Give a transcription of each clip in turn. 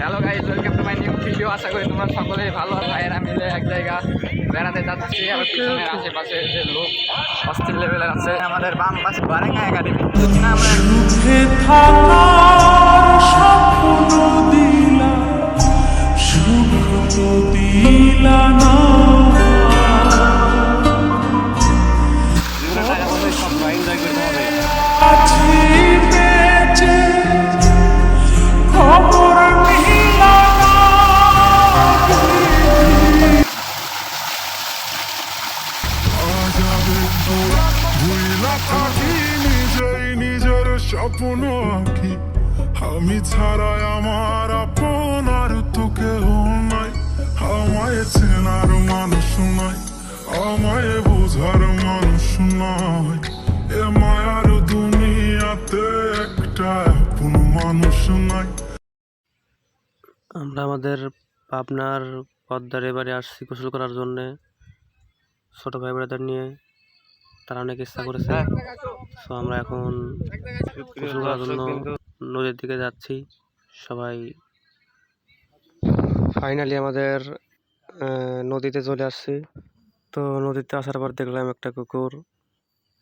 Hello guys welcome to my new video আশা করি তোমরা সকলেই ভালো ভাইয়েরা মিলে এক জায়গা বেড়াতে যাচ্ছি, আর আশেপাশে যে লোক, অস্থির লেভেলের আছে, আমাদের বাম পাশে বারেঙ্গা একাডেমি আমরা নিজের স্বপ্ন আমি আমার আমায় মানুষ আমায় বোঝার মানুষ দুনিয়াতে একটা মানুষ আমরা আমাদের পাবনার পদ্মার এবারে আসছি গোসল করার জন্যে, ছোট ভাই ব্রাদার নিয়ে। তারা অনেক ইচ্ছা করেছে। তো আমরা এখন গোসল করার জন্য নদীর দিকে যাচ্ছি। সবাই ফাইনালি আমাদের নদীতে চলে আসছি। তো নদীতে আসার পর দেখলাম একটা কুকুর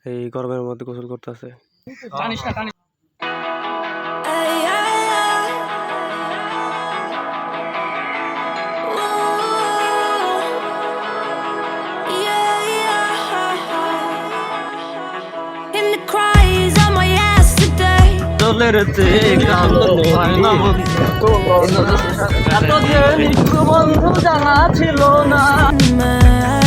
এই গরমের মধ্যে গোসল করতেছে। জানিস না জানিস Him the cries on my ass today. জলের Man.